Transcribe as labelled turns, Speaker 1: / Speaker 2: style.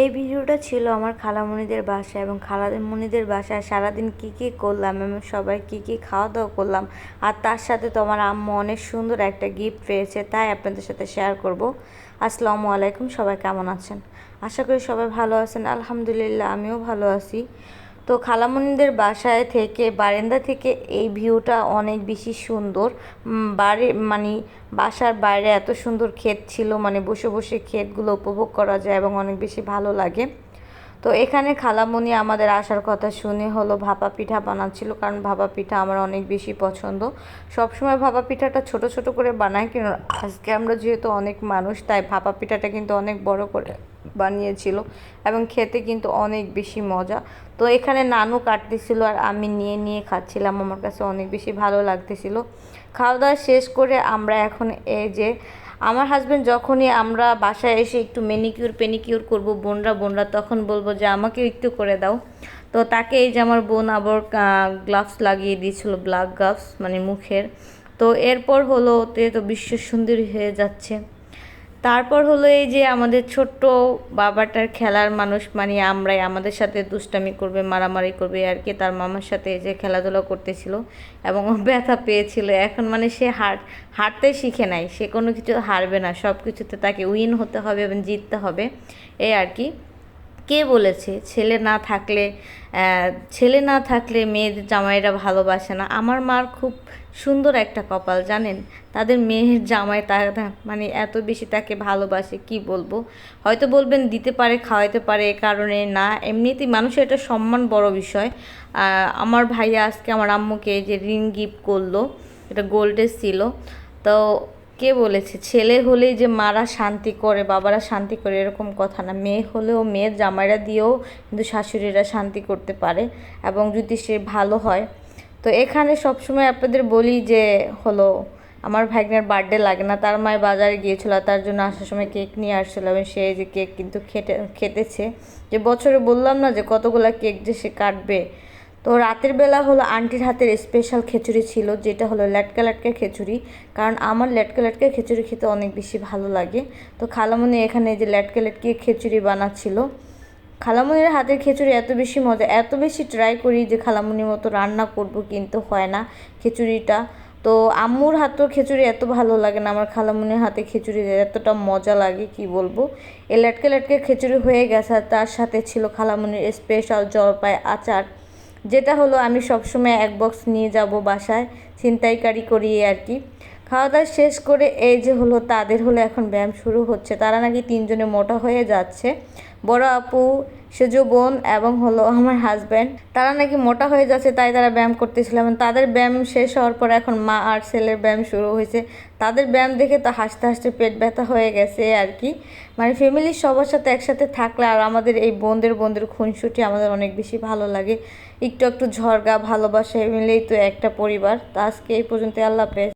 Speaker 1: এই ভিডিওটা ছিল আমার খালামণিদের বাসা এবং খালামণিদের বাসায় সারাদিন কি কি করলাম এবং সবাই কি কি খাওয়া দাওয়া করলাম। আর তার সাথে তো আমার আম্মু অনেক সুন্দর একটা গিফট পেয়েছে, তাই আপনাদের সাথে শেয়ার করব। আসসালামু আলাইকুম, সবাই কেমন আছেন? আশা করি সবাই ভালো আছেন। আলহামদুলিল্লাহ, আমিও ভালো আছি। তো খালামণিদের বাসায় থেকে, বারান্দা থেকে এই ভিউটা অনেক বেশি সুন্দর। বাড়ি মানে বাসার বাইরে এত সুন্দর ক্ষেত ছিল মানে বসে বসে ক্ষেতগুলো উপভোগ করা যায় এবং অনেক বেশি ভালো লাগে। তো এখানে খালামণি আমাদের আসার কথা শুনে হলো ভাপা পিঠা বানাচ্ছিল, কারণ ভাপা পিঠা আমার অনেক বেশি পছন্দ। সবসময় ভাপা পিঠাটা ছোট ছোট করে বানাই, কিন্তু আজকে আমরা যেহেতু অনেক মানুষ, তাই ভাপা পিঠাটা কিন্তু অনেক বড় করে বানিয়েছিল এবং খেতে কিন্তু অনেক বেশি মজা। তো এখানে নানু কাটতেছিল আর আমি নিয়ে নিয়ে খাচ্ছিলাম। আমার কাছে অনেক বেশি ভালো লাগতেছিল। খাওয়া দাওয়া শেষ করে আমরা এখন এই যে আমার হাজব্যান্ড যখনই আমরা বাসায় এসে একটু মেনিকিউর পেনিকিউর করব, বোনরা বোনরা তখন বলব যে আমাকে একটু করে দাও। তো তাকে এই যে আমার বোন আবার গ্লাভস লাগিয়ে দিয়েছিল ব্ল্যাক গ্লাভস মানে মুখের। তো এরপর হলো ওতে তো বিশ্ব সুন্দরী হয়ে যাচ্ছে। তারপর হলো এই যে আমাদের ছোট্ট বাবাটার খেলার মানুষ মানে আমরাই, আমাদের সাথে দুষ্টামি করবে, মারামারি করবে, আর কি, তার মামার সাথে যে খেলাধুলা করতেছিল এবং ব্যথা পেয়েছিল। এখন মানে সে হার, হারতে শিখে নাই, সে কোনো কিছু হারবে না সব কিছুতে তাকে উইন হতে হবে এবং জিততে হবে, এই আর কি। কে বলেছে? ছেলে না থাকলে ছেলে না থাকলে মেয়েদের জামাইরা ভালোবাসে না। আমার মার খুব সুন্দর একটা কপাল, জানেন? তাদের মেয়ের জামাই তার মানে এত বেশি তাকে ভালোবাসে, কি বলব? হয়তো বলবেন দিতে পারে, খাওয়াইতে পারে, এ কারণে না। এমনিতেই মানুষের এটা সম্মান বড় বিষয়। আমার ভাইয়া আজকে আমার আম্মুকে যে রিং গিফট করল, এটা গোল্ডের ছিল। তো কে বলেছে? ছেলে হলেই যে মারা শান্তি করে, বাবারা শান্তি করে, এরকম কথা না। মেয়ে হলেও মেয়ের জামাইরা দিয়েও কিন্তু শাশুড়িরা শান্তি করতে পারে এবং যদি সে ভালো হয়। তো এখানে সবসময় আপনাদের বলি যে, হলো, আমার ভাগ্নের বার্থডে লাগে না। তার মায়ের বাজারে গিয়েছিল, তার জন্য আসার সময় কেক নিয়ে আসছিল এবং সে যে কেক কিন্তু খেটে খেতেছে যে বছরে বললাম না যে কতগুলা কেক যে সে কাটবে? তো রাতের বেলা হলো আন্টির হাতের স্পেশাল খিচুড়ি ছিল, যেটা হলো ল্যাটকা ল্যাটকা খিচুড়ি। কারণ আমার ল্যাটকা ল্যাটকা খিচুড়ি খেতে অনেক বেশি ভালো লাগে। তো খালামণি এখানে যে ল্যাটকা ল্যাটকি খিচুড়ি বানাচ্ছিল। খালামুনির হাতের খিচুড়ি এত বেশি মজা, এত বেশি ট্রাই করি যে খালামুনির মতো রান্না করব কিন্তু হয় না খিচুড়িটা। তো আম্মুর হাতেও খিচুড়ি এত ভালো লাগে না, আমার খালামুনির হাতে খিচুড়ি এতটা মজা লাগে, কি বলব। এই লেটকে লেটকে খিচুড়ি হয়ে গেছে তার সাথে ছিল খালামুনির স্পেশাল জলপাই আচার। যেটা হলো আমি সবসময় এক বক্স নিয়ে যাব বাসায় ছিনতাইকারি করিয়ে আর কি। খাওয়া দাওয়া শেষ করে এই যে হলো, তাদের হলো এখন ব্যায়াম শুরু হচ্ছে। তারা নাকি তিনজনে মোটা হয়ে যাচ্ছে। বড় আপু, সেজো বোন এবং হলো আমার হাজব্যান্ড তারা নাকি মোটা হয়ে যাচ্ছে, তাই তারা ব্যায়াম করতেছিল। এবং তাদের ব্যায়াম শেষ হওয়ার পর এখন মা আর ছেলের ব্যায়াম শুরু হয়েছে। তাদের ব্যায়াম দেখে তো হাসতে হাসতে পেট ব্যথা হয়ে গেছে আর কি। মানে ফ্যামিলির সবার সাথে একসাথে থাকলে আর আমাদের এই বোনদের বোনদের খুনসুটি আমাদের অনেক বেশি ভালো লাগে। একটু একটু ঝরগা ভালোবাসা মিলেই তো একটা পরিবার। তা আজকে এই পর্যন্ত আল্লাহ হাফেজ।